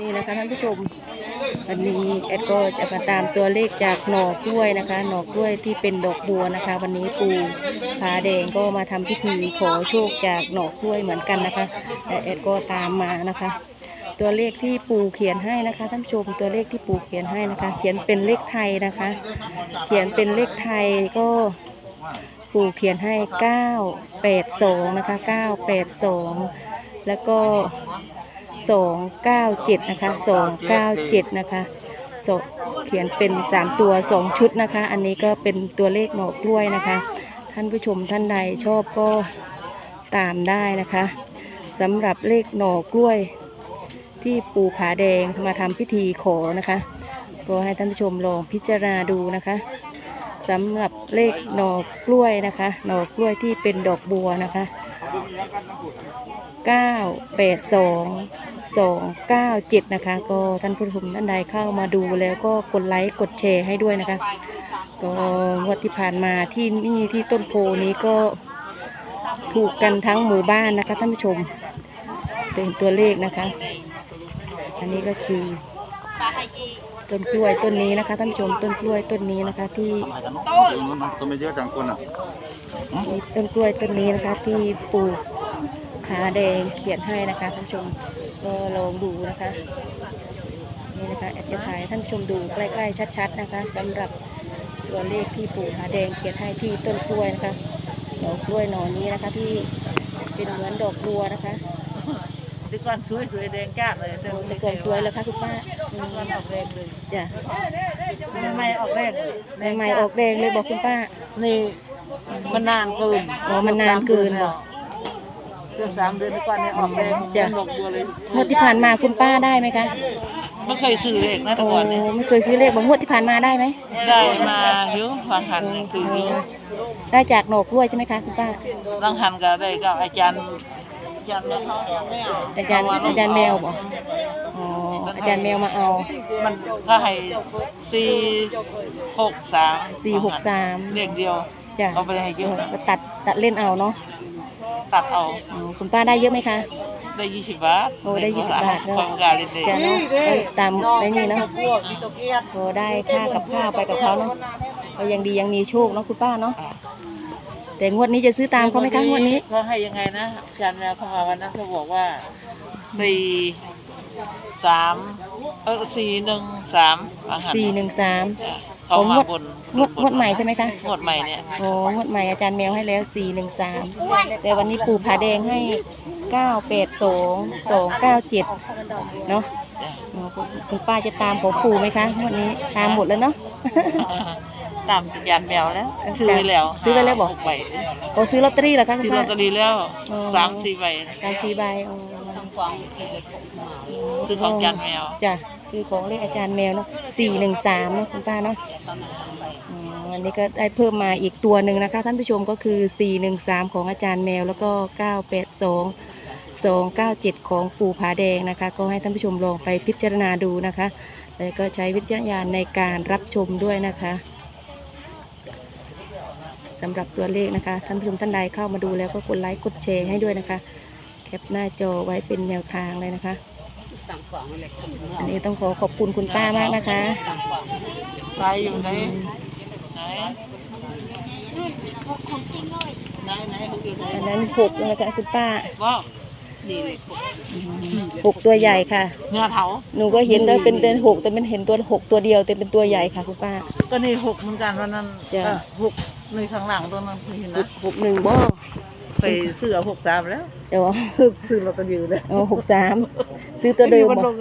นี่นะคะท่านผู้ชมวันนี้แอดก็จะมาตามตัวเลขจากหนอกล้วยนะคะ หนอกล้วยที่เป็นดอกบัวนะคะ วันนี้ปู่ผาแดงก็มาทำพิธีขอโชคจากหนอกล้วยเหมือนกันนะคะและแอดก็ตามมานะคะ ตัวเลขที่ปูเขียนให้นะคะท่านผู้ชมตัวเลขที่ปูเขียนให้นะคะ เขียนเป็นเลขไทยนะคะ เขียนเป็นเลขไทยก็ปูเขียนให้เก้าแปดสองนะคะเก้าแปดสองแล้วก็ สองเก้าเจ็ดนะคะสองเก้าเจ็ดนะคะเขียนเป็นสามตัวสองชุดนะคะ อันนี้ก็เป็นตัวเลขหน่อกล้วยนะคะ ท่านผู้ชมท่านใดชอบก็ตามได้นะคะสำหรับเลขหน่อกล้วยที่ปู่ผาแดงมาทำพิธีขอนะคะก็ให้ท่านผู้ชมลองพิจารณาดูนะคะสำหรับเลขหน่อกล้วยนะคะ หน่อกล้วยที่เป็นดอกบัวนะคะเก้าแปดสองสองเก้าเจ็ดนะคะ ก็ท่านผู้ชมท่านใดเข้ามาดูแล้วก็กดไลค์กดแชร์ให้ด้วยนะคะ ก็งวดที่ผ่านมาที่นี่ที่ต้นโพนี้ก็ถูกกันทั้งหมู่บ้านนะคะท่านผู้ชมเป็นตัวเลขนะคะ อันนี้ก็คือต้นกล้วยต้นนี้นะคะท่านผู้ชมต้นกล้วยต้นนี้นะคะ ที่ต้นต้นไม่เยอะจังคนอะที่ต้นกล้วยต้นนี้นะคะ ที่ปลูก ขาแดงเขียนให้นะคะท่านผู้ชมก็ลองดูนะคะนี่นะคะแอดจะถ่ายให้ท่านผู้ชมดูใกล้ๆชัด ๆ นะคะสำหรับตัวเลขที่ปลูกขาแดงเขียนให้ที่ต้นกล้วยนะคะดอกกล้วยหนอนี้นะคะ ที่เป็นเหมือนดอกบัวนะคะดีก่อนสวยสวยแดงจ้าเลยโอ้แต่ก่อนสวยแล้วค่ะคุณป้าอืมมันออกแดงเลยจ้ะไม่ออกแดงใหม่ๆออกแดงเลยบอกคุณป้านี่มันนานเกินอ๋อมันนานเกินเหรอ เกือบสามเดือนก่อนเนี่ยออกแดงจ้ะ ดอกบัวเลยงวดที่ผ่านมาคุณป้าได้ไหมคะไม่เคยซื้อเลขนะแต่โอ้ก่อนเนี่ยไม่เคยซื้อเลขบอกงวดที่ผ่านมาได้ไหมได้มาหิวฟังหันเนี่ยคือหิวได้จากหนอกล้วยใช่ไหมคะคุณป้าฟังหันก็ได้กับอาจารย์อาจารย์เนี่ยเขาไม่เอาอาจารย์อาจารย์แมวบอกอ๋ออาจารย์แมวมาเอามันก็ให้สี่หกสามสี่หกสามเลขเดียวจ้ะเอาไปให้เยอะก็ตัดตัดเล่นเอาเนาะ ตัดเอาอ๋อคุณป้าได้เยอะไหมคะ ได้ยี่สิบบาทโอ้ได้20บาทเนอะ ความการเล่นเด็จ้ะเนาะเอาตามในนี่เนาะก็ได้ค่ากับข้าวไปกับเขาเนาะก็ยังดียังมีโชคเนาะคุณป้าเนาะแต่งวดนี้จะซื้อตามเขาไหมคะงวดนี้เขาให้ยังไงนะอาจารย์แมวเข้ามาวันนั้นเขาบอกว่าสี่สามเออสี่หนึ่งสามอาหารสี่หนึ่งสาม เขามาบนงวดงวดใหม่ใช่ไหมคะงวดใหม่เนี่ยโอ้งวดใหม่อาจารย์แมวให้แล้วสี่หนึ่งสามแต่วันนี้ปู่ผาแดงให้เก้าแปดสองสองเก้าเจ็ดเนาะจ้ะอ๋อคุณคุณป้าจะตามของปู่ไหมคะงวดนี้ตามหมดแล้วเนาะตามอาจารย์แมวแล้วซื้อไว้แล้วซื้อไว้แล้วบอกหใบโอ้ซื้อลอตเตอรี่เหรอคะคุซื้ณอลอป้าตเตอรี่แล้วอ๋อสามสี่ใบตามสี่ใบอ๋ อซื้อของอาจารย์แมว จ้ะซื้อของเลขอาจารย์แมวเนาะสี่หนึ่งสามเนาะคุณป้าเนาะอ๋ออันนี้ก็ได้เพิ่มมาอีกตัวหนึ่งนะคะ ท่านผู้ชมก็คือสี่หนึ่งสามของอาจารย์แมวแล้วก็เก้าแปดสองสองเก้าเจ็ดของปู่ผาแดงนะคะ ก็ให้ท่านผู้ชมลองไปพิจารณาดูนะคะแล้วก็ใช้วิจารณญาณในการรับชมด้วยนะคะสำหรับตัวเลขนะคะ ท่านผู้ชมท่านใดเข้ามาดูแล้วก็กดไลค์กดแชร์ให้ด้วยนะคะ แคปหน้าจอไว้เป็นแนวทางเลยนะคะ อันนี้ต้องขอขอบคุณคุณป้ามากนะคะ ไปอยู่ไหนไหนไหนไหนเขาอยู่ไหนอันนั้นหกนะคะคุณป้าบอกนี่เลยหกตัวใหญ่ค่ะเนื้อเถาหนูก็เห็นแต่เป็นเป็นหกแต่มันเห็นตัวหกตัวเดียวแต่เป็นตัวใหญ่ค่ะคุณป้า ก็นี่หกเหมือนกันวันนั้นจ้ะเออหกในข้างหลังตัวนั้นเห็นหนะกหกหนึ่งบ่ ไปซื้อเอาหกสามแล้วเดี๋ยวซื้อลอตเตอรี่เลยเอาหกสามซื้อตัวเดิมมันบ่ลง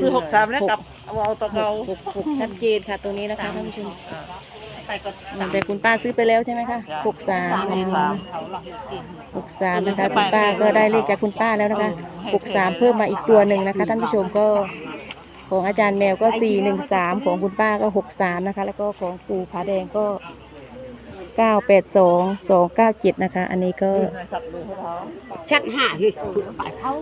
ซื้อหกสามแล้วกลับเอาเอาตัวเก่าหกหกชัดเจนค่ะ ตรงนี้นะคะท่านผู้ชมอ่าอืมแต่คุณป้าซื้อไปแล้วใช่ไหมคะจ้ะหกสามหกสามหกสามนะคะคุณป้าก็ได้เลขจากคุณป้าแล้วนะคะหกสามเพิ่มมาอีกตัวหนึ่งนะคะ ท่านผู้ชมก็ของอาจารย์แมวก็สี่หนึ่งสามของคุณป้าก็หกสามนะคะ แล้วก็ของปู่ผาแดงก็ เก้าแปดสองสองเก้าเจ็ดนะคะ อันนี้ก็สับดูให้เขาชัดห้าเฮ้ยพูดไปเขา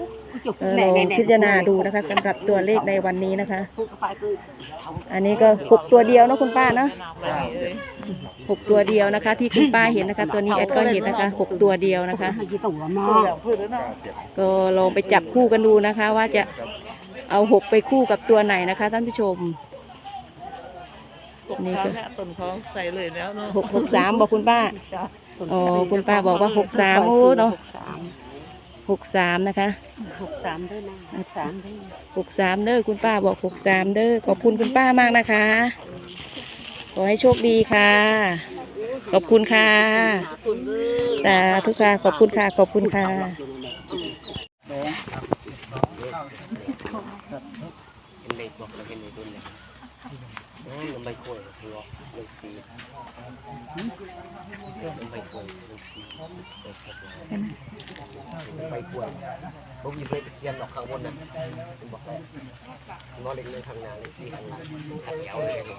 จุกเออแหลน่องแหน่แหน่พิจารณาดูนะคะสำหรับตัวเลขในวันนี้นะคะพูดไปคือเขาอันนี้ก็หกตัวเดียวเนอะคุณป้าเนาะแนะนำอะไรเอ่ยหกตัวเดียวนะคะ ที่คุณป้าเห็นนะคะ ตัวนี้แอดก็เห็นนะคะหกตัวเดียวนะคะให้กี่ตัวมาพูดแล้วพูดแล้วเนาะก็ลองไปจับคู่กันดูนะคะ ว่าจะเอาหกไปคู่กับตัวไหนนะคะ ท่านผู้ชม ตกเขาเนี่ยต้นเขาใส่เลยแล้วเนาะหกหกสามบอกคุณป้าอ๋อคุณป้าบอกว่าหกสามโอ้เนาะ หกสามนะคะหกสามด้วยนะหกสามด้วยหกสามเด้อคุณป้าบอกหกสามเด้อขอบคุณคุณป้ามากนะคะ ขอให้โชคดีค่ะ ขอบคุณค่ะ สาธุค่ะขอบคุณค่ะขอบคุณค่ะ เป็นเลขบอกแล้วเป็นเลขรุ่นเนี่ยโอ้ยมัน ใบกล้วยคือว่าเลขสี่มันใบกล้วยเลขสี่เลขหกมันใบกล้วยผมหยิบเลขตะเคียนออกข้างบนน่ะผมบอกแล้วนอนเลขเลยทางหน้าเลขสี่ทางหลังขัดเขียวเลยบอก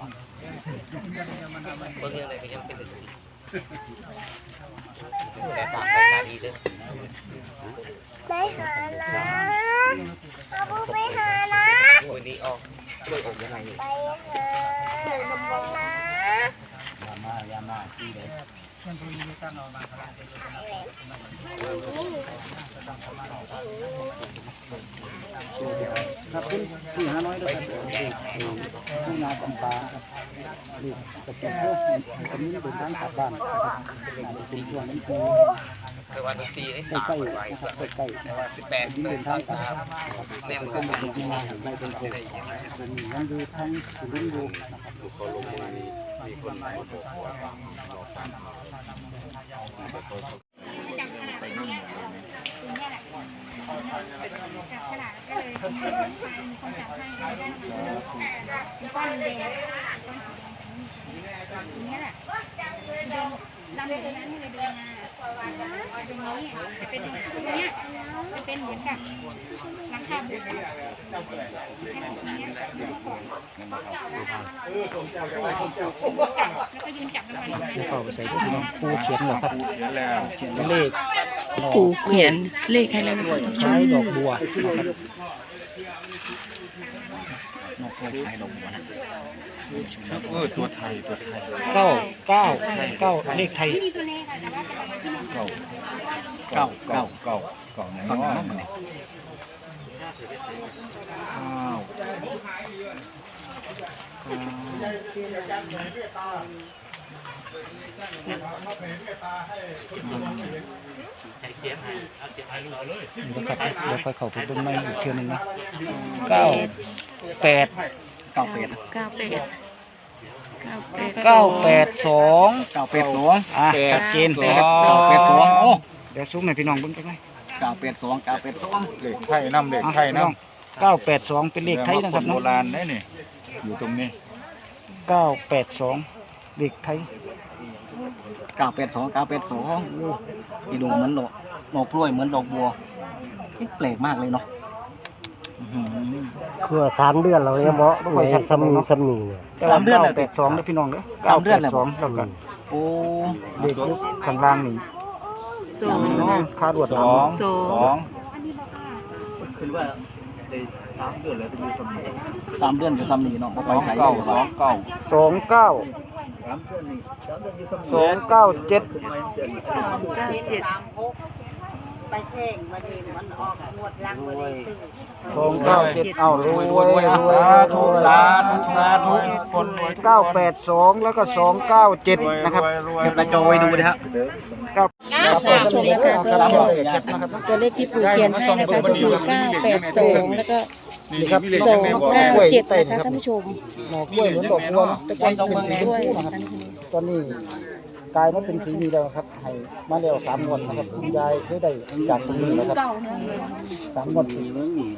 เบิ่งยังไงก็ยังเป็นเลขสี่แต่ตาแต่ตาดีเด้อไปหานะเอาบุไปหานะกล้วยนี้ออก กล้วยออกยังไงนี่ไปหานะครับคุณสี่ห้าน้อยด้วยครับที่นาจำปาครับนี่ตะเกียบเพื่อตอนนี้เป็นทางกลับบ้านนะครับเป็นช่วงนี้คือ แต่ว่าเลขสี่นี่ใกล้ตาใกล้ไว้ๆนะคสัรับกใกล้แต่ว่าสิบแปดๆนี่เป็นทางกลับเล่มเป็ขึ้นนเป็นที่มาในเป็นโคเป็นยังดูทางสุรินทร์ดูนะครับมีก้อนแดงก้อนสีแดงตรงนี้แหละ ดำแบบนั้นเลยเดินมาตรงนี้จะเป็นตรงนี้จะเป็นเหมือนกับหลังคาบุกแล้วก็ยืนจับน้ำมันผู้เข้าไปใส่ที่น้องปูเขียนเหรอครับเขียนแล้วเขียนเลขดอกปู่เขียนเลขให้แล้วนะคะท่านผู้ชใช้ดอกบัวนะครับ นกกล้วยไทยดอกบัวนะ เออตัวไทยตัวไทยเก้าเก้าเก้าเลขไทย ไม่มีตัวเลขค่ะแต่ว่าจะเป็นที่มันเก่าเก่าเก่าเก่าเก่าไหนเนาะอ้าวนะครับเดี๋ยวค่อยเข้าไปเบิ่งใหม่อีกเทื่อนึงนะเก้าแปด เก้าแปดเก้าแปดเก้าแปดเก้าแปดสองเก้าแปดสองอะชัดเจนแปดสองแปดสองโอ้เดี๋ยวซูมให้พี่น้องเบิ่งกันไหมเก้าแปดสองเก้าแปดสองเด็กไทยน้ำเด็กไทยน้ำเก้าแปดสองเป็นเลขไทยนะครับโบเนาะราณได้นี่อยู่ตรงนี้เก้าแปดสองเลขไทยเก้าแปดสองเก้าแปดสองนี่ดูเหมือนดอกดอกกล้วยเหมือนดอกบัวนี่แปลกมากเลยเนาะอื้อหือ คือสามเดือนเราเนี่ยเหมาะไม่ใช่ซ้ำนีซ้ำนีเนี่ยสามเดือนเลเลยยแปดสองเลยพี่น้องเด้อสามเดือนเลยสองแล้วก็โอ้เลขยุคข้างล่างนี่สองเนาะคาดวดสองสองสองคือว่าสามเดือนแล้วจะมีสามสามเดือนอยู่สามนีเนาะสองเก้าสองเก้าสองเก้าสองเก้าเจ็ดเก้าเจ็ดไป แท่งมาดีมันออกงวดลังมาไดีซื้อสองเก้าเจ็ดเอารวยรวยรวยสาธุสาธุสาธุกคนรวยเก้าแปดสองแล้วก็สองเก้าเจ็ดนะครับเก็บหน้าจอไว้ดูนะฮะเก้าสามชมนะคะก็ครับเจ็ดนะครับตัวเลขที่ปู่เขียนให้นะคะก็คือเก้าแปดสองแล้วก็นี่ครับสองเก้าเจ็ดนะคะท่านผู้ชมหน่อกล้วยเหมือนดอกบัวเนาะกอนเป็นสีชมพูนะครับตอนนี้ กลายมาเป็นสีนี้แล้วครับให้มาแล้วสามงวดนะครับคุณยายเคยได้จากตรงนี้นะครับสามงวดสี่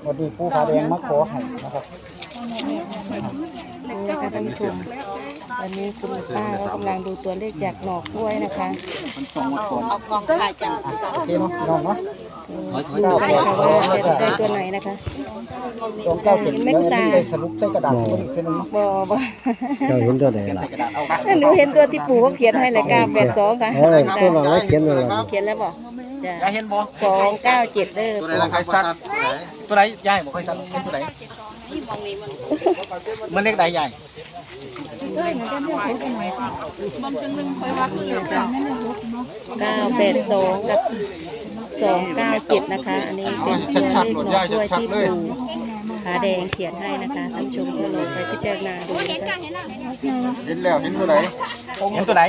วันนี้ผู้ขาแดงมาขอให้นะครับนี่นะคะท่านผู้ชมวันนี้คุณป้าก็กำลังดูตัวเลขจากหนอกกล้วยนะคะมันสองวันก่อนเอากองถ่ายจังโอเคเนาะพี่น้องเนาะดู กันนะคะว่าจะได้ตัวไหนนะคะสองเก้าเจ็ดไม่ตาสรุปใส่กระดาษเป็นบอบอเจ้าเห็นตัวไหนล่ะระดาษเหนูเห็นตัวที่ปู่เขาเขียนให้เลยเก้าแปดสองค่ะเออตัวนั้นแล้วเขียนแล้วเขียนแล้วบอกจ้ะยายเห็นบ่สองเก้าเจ็ดเด้อตัวไหนล่ะใครซัดตัวไหนยายบ่ค่อยสั่นเห็นตัวไหนมันเลขใดยายเก้าแปดสองกับ สองเก้าเจ็ดนะคะ อันนี้เป็นตัวเลขของด้วยที่ปู่ขาแดงเขียนให้นะคะท่านผู้ชมก็ลองไปพิจารณาดูนะคะเห็นแล้วเห็นตัวไหนเห็นตัวไหน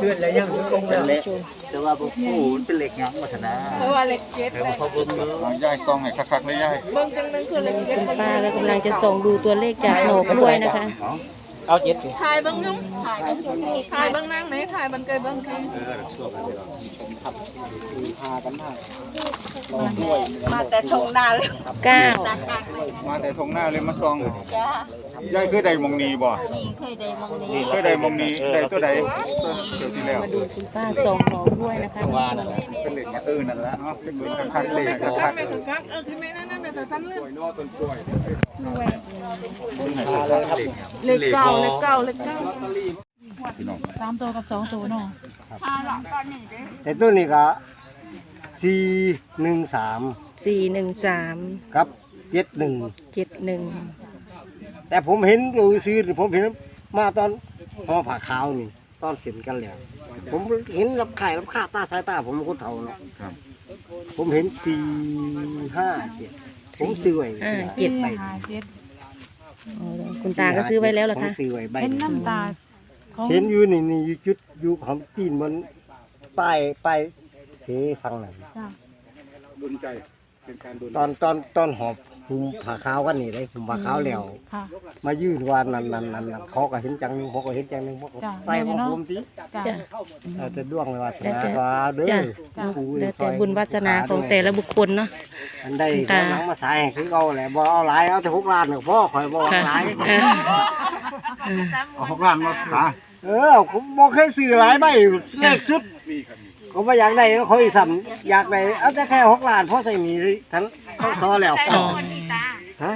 เดือนแล้วยังตรงแล้วท่านผู้ชมแต่ว่าบ่ปูมันเป็นเหล็กงามวัฒนาเพราะว่าเหล็กเจ็ดแต่ว่าเขาเบิ่งเนาะเอาย่ายซองให้คักๆเลยย่ายคุณป้าก็กำลังจะส่องดูตัวเลขจากโหนกล้วยนะคะ เอาเจ็ดสิถ่ายเบิ้งยุ่งถ่ายเบิ้งนั่งไหนถ่ายบันเกยเบิ้งคือพากันมามาแต่ทงนาเลยเก้ามาแต่ทงหน้าเลยมาซองย่ายเคยได้มองนีบ่นี่เคยได้มองนี้เคยได้มองนีได้ตัวใดเดี๋ยวที่แล้วมาดูคุณป้าส่องหนกล้วยนะคะท่านผู้ชมเป็นเหล็กเออนั่นแหละเนาะเป็นเหล็กคักๆเหล็กคักๆไม่ถูกกักเออคือไม่นั่น นั่นแต่ท่านเกเหล็กเลขเก้าเลขเก้าเลขเก้าสามตัวกับสองตัวเนาะแต่ตัวนี้ก็สี่หนึ่งสามสี่หนึ่งสามกับเจ็ดหนึ่งเจ็ดหนึ่งแต่ผมเห็นดูซื้อผมเห็นมาตอนห่อผ้าขาวนี่ตอนเสร็จกันแล้วผมเห็นรับไขายรับค่าตาสายตาผมเป็นคนเฒ่าเนาะผมเห็นสี่ห้าเจ็ด ผมซื้อไว้ห้าเจ็ดใบหาเจ็ดอ๋อคุณตาก็ซื้อไว้แล้วเหรอผมคะซื้อไว้ใบเป็นหนึ่งน้ำตาของเห็นอยู่นี่นี่อยู่จุดอยู่ของจีนบนป้ายป้ายเสฟังนั่น จ้ะตอนตอนตอนหอบหุ มผ้าขาวกันนี่เลยหุมผ้าขาวแล้ว ค่ะ มายื่นว่านั่นนั่นนั่นนั่นเขาก็เห็นจังหนึงเขาก็เห็นจังหนึงเขาก็จ้ะใส่ของผมทีจ้ะ จ้ะ เอาแต่ดวงเลยวาสแล้วนาแต่ว่าเด้อจ้ะ ปู่แล้วซแต่อยบุญวาสนาของแต่ละบุคคลเนาะ อันใดคุณเขาตาหนังมาสายให้คือเอาแหละบ่เอาหลายเอาแต่หกล้านน่ะพ่อข่อยบ่เอาค่ะหลายเออเออเอาหกล้านมาหาเออผมบ่เคยซื้อหลายใบเลขชุดผมบ่อยากได้แล้วเขาอีซ้ํอยากได้เอาแต่แค่หกล้านพอใส่หนีทั้ง ทั้งซอแล้วอ๋อฮะ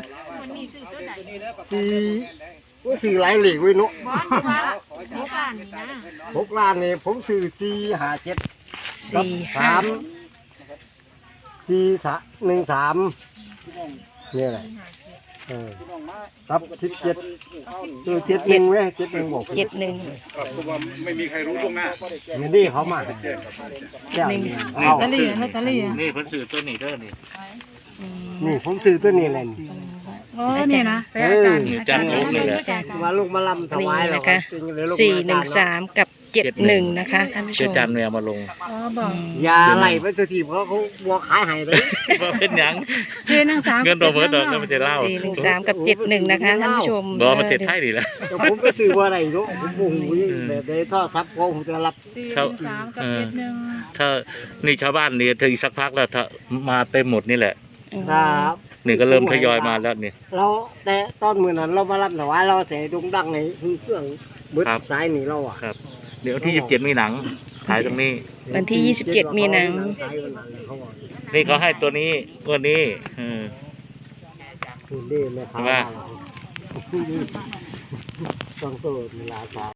สี่ว่าซื้อหลายเหล็กไว้เนาะหกล้านนี่ผมซื้อสี่ห้าเจ็ดสี่ห้าสามสี่สามหนึ่งสามนี่แหละเออครับสิบเจ็ดเออเจ็ดหนึ่งเว้ยเจ็ดหนึ่งบอกเจ็ดหนึ่งเพราะว่าไม่มีใครรู้ตรงหน้าเงินดีเขามาแก้วนี่เอาลอตเตอรี่ลอตเตอรี่นี่เพิ่นซื้อตัวนี้เด้อนี่อืม นี่ผมซื้อตัวนี้เลยนี่ โอ้นี่นะใส่อาจารย์นี่จันลงเลยแหละจ้ะมาลูกมาลำถนี่วายแล้วนะคะก็จึงเลยลงสี่มาหนึ่งทสามกับเจ็ดหนึ่งนะคะท่านผู้ชเชื่อมจันแมวมาลงอ๋อบอกอย่าไล่ไปตัวทีเพราะเขาบัวขายให้เลยบ่เป็นหยังเจ๊นางสาวเงินบ่เบิดดอกเงินมันจะเล่าสี่หนึ่งสามกับเจ็ดหนึ่งนะคะท่านผู้ชมบ่มันเทศไทยนี่แหละแต่ผมไปซื้อว่าอะไรเนาะผมโมโหแบบได้ท่อซับเขาผมจะรับสี่ครับสามกับเจ็ดหนึ่งถ้านี่ชาวบ้านนี่ถึงสักพักแล้วถ้ามาเต็มหมดนี่แหละ ครับนี่ก็เริ่มทยอยมาแล้วนี่ เราแต่ตอนมือนั้นเรามารับถวายเราเสียดงดังในคือเครื่องเบิดครับสายนี่เราอะครับ เดี๋ยวที่ยี่สิบเจ็ดมีหนังถ่ายตรงนี้ วันที่ยี่สิบเจ็ดมีหนังนี่เขาให้ตัวนี้ตัวนี้เออ คุณดีไหมครับว่าต้องโตมีลาสา